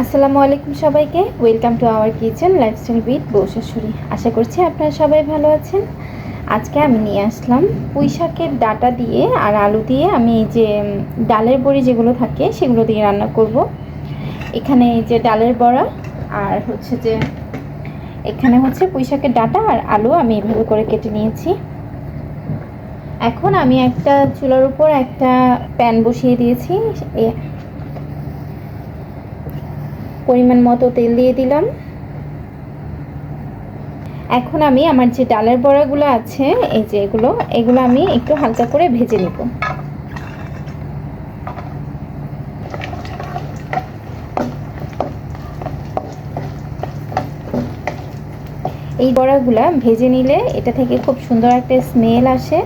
আসসালামু আলাইকুম সবাইকে। Welcome to our kitchen lifestyle with বৌশাশুড়ি আশা করছি আপনারা সবাই ভালো আছেন। আজকে আমি নিয়ে আসলাম পুঁই শাকের ডাটা দিয়ে আর আলু দিয়ে আমি যে ডালের বড়ি যেগুলো থাকে সেগুলো দিয়ে রান্না করব। এখানে যে ডালের বড়া আর হচ্ছে যে, এখানে হচ্ছে পুঁই শাকের ডাটা আর আলু আমি এভাবে করে কেটে নিয়েছি। এখন আমি একটা চুলার উপর একটা প্যান বসিয়ে দিয়েছি। পরিমাণ মতো তেল দিয়ে দিলাম। এখন আমি আমার যে ডালের বড়াগুলো আছে, এই যে এগুলো এগুলো আমি একটু হালকা করে ভেজে নিব। এই বড়াগুলা ভেজে নিলে এটা থেকে খুব সুন্দর একটা স্মেল আসে।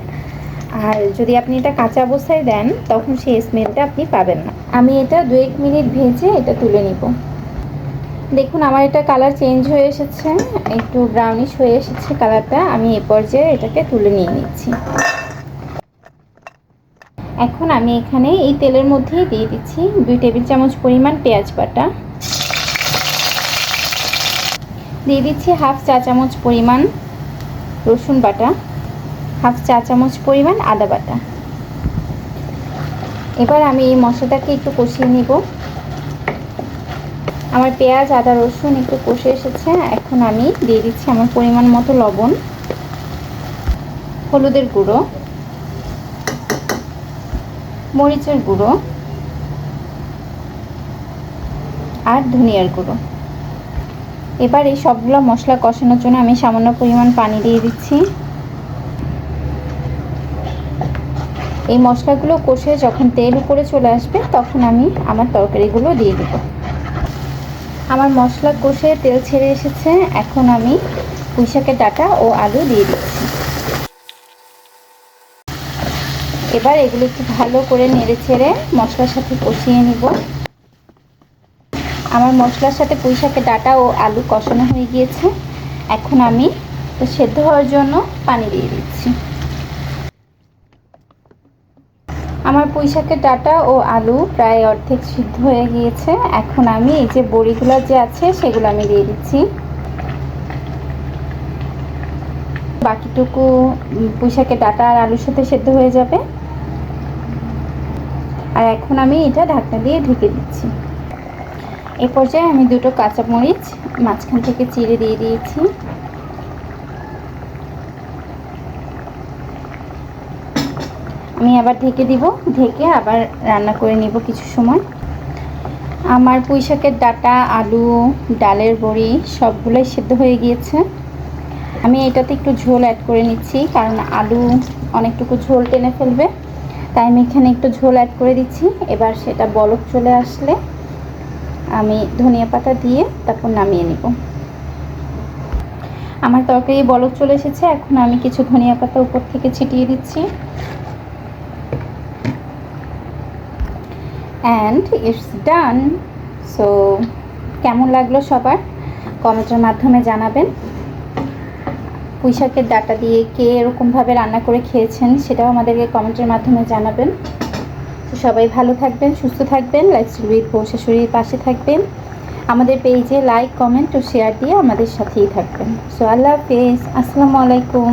আর যদি আপনি এটা কাঁচা অবস্থায় দেন, তখন সেই স্মেলটা আপনি পাবেন না। আমি এটা দু এক মিনিট ভেজে এটা তুলে নিব। দেখুন, আমার এটা কালার চেঞ্জ হয়ে এসেছে, একটু ব্রাউনিশ হয়ে এসেছে কালারটা আমি এ পর্যায়ে এটাকে তুলে নিয়ে নিচ্ছি। এখন আমি এখানে এই তেলের মধ্যেই দিয়ে দিচ্ছি দুই টেবিল চামচ পরিমাণ পেঁয়াজ বাটা। দিয়ে দিচ্ছি হাফ চা চামচ পরিমাণ রসুন বাটা, হাফ চা চামচ পরিমাণ আদা বাটা। এবার আমি এই মশলাটাকে একটু কষিয়ে নিব। আমার পেঁয়াজ, আদা, রসুন একটু কষে এসেছে। এখন আমি দিয়ে দিচ্ছি আমার পরিমাণ মতো লবণ, হলুদের গুঁড়ো, মরিচের গুঁড়ো আর ধনিয়ার গুঁড়ো। এবার এই সবগুলো মশলা কষানোর জন্য আমি সামান্য পরিমাণ পানি দিয়ে দিচ্ছি। এই মশলাগুলো কষে যখন তেল উপরে চলে আসবে, তখন আমি আমার তরকারিগুলো দিয়ে দেবো। আমার মশলা কষে তেল ছেড়ে এসেছে। এখন আমি পুঁইশাকের ডাটা ও আলু দিয়ে দিচ্ছি। এবার এগুলো একটু ভালো করে নেড়ে ছেড়ে মশলার সাথে কষিয়ে নিব। আমার মশলার সাথে পুঁইশাকের ডাটা ও আলু কষানো হয়ে গিয়েছে। এখন আমি সেদ্ধ হওয়ার জন্য পানি দিয়ে দিচ্ছি। আমার পুঁই শাকের ডাটা ও আলু প্রায় অর্ধেক সিদ্ধ হয়ে গিয়েছে। এখন আমি এই যে বড়িগুলো যে আছে সেগুলো আমি দিয়ে দিচ্ছি। বাকিটুকু উম, পুঁই ডাটা আর আলুর সাথে সেদ্ধ হয়ে যাবে। আর এখন আমি এটা ঢাকনা দিয়ে ঢেকে দিচ্ছি। এ পর্যায়ে আমি দুটো কাঁচামরিচ মাঝখান থেকে চিড়ে দিয়ে দিয়েছি। আমি আবার ঢেকে দিব। ঢেকে আবার রান্না করে নিব কিছু সময়। আমার পুঁই শাকের ডাটা, আলু, ডালের বড়ি সবগুলোই সেদ্ধ হয়ে গিয়েছে। আমি এটাতে একটু ঝোল অ্যাড করে নিচ্ছি, কারণ আলু অনেকটুকু ঝোল টেনে ফেলবে। তাই আমি এখানে একটু ঝোল অ্যাড করে দিচ্ছি। এবার সেটা বলক চলে আসলে আমি ধনিয়া পাতা দিয়ে তারপর নামিয়ে নিব। আমার তরকারি বলক চলে এসেছে, এখন আমি কিছু ধনিয়া পাতা উপর থেকে ছিটিয়ে দিচ্ছি। অ্যান্ড ইটস ডান সো কেমন লাগল সবার? কমেন্টের মাধ্যমে জানাবেন। পুঁই শাকের ডাটা দিয়ে কে এরকমভাবে রান্না করে খেয়েছেন, সেটাও আমাদেরকে কমেন্টের মাধ্যমে জানাবেন। তো সবাই ভালো থাকবেন, সুস্থ থাকবেন লাইফস্টাইল উইথ বউ শাশুড়ির পাশে থাকবেন। আমাদের পেজে লাইক কমেন্ট ও শেয়ার দিয়ে আমাদের সাথেই থাকবেন। সো আল্লাহ হাফেজ। আসসালামু আলাইকুম।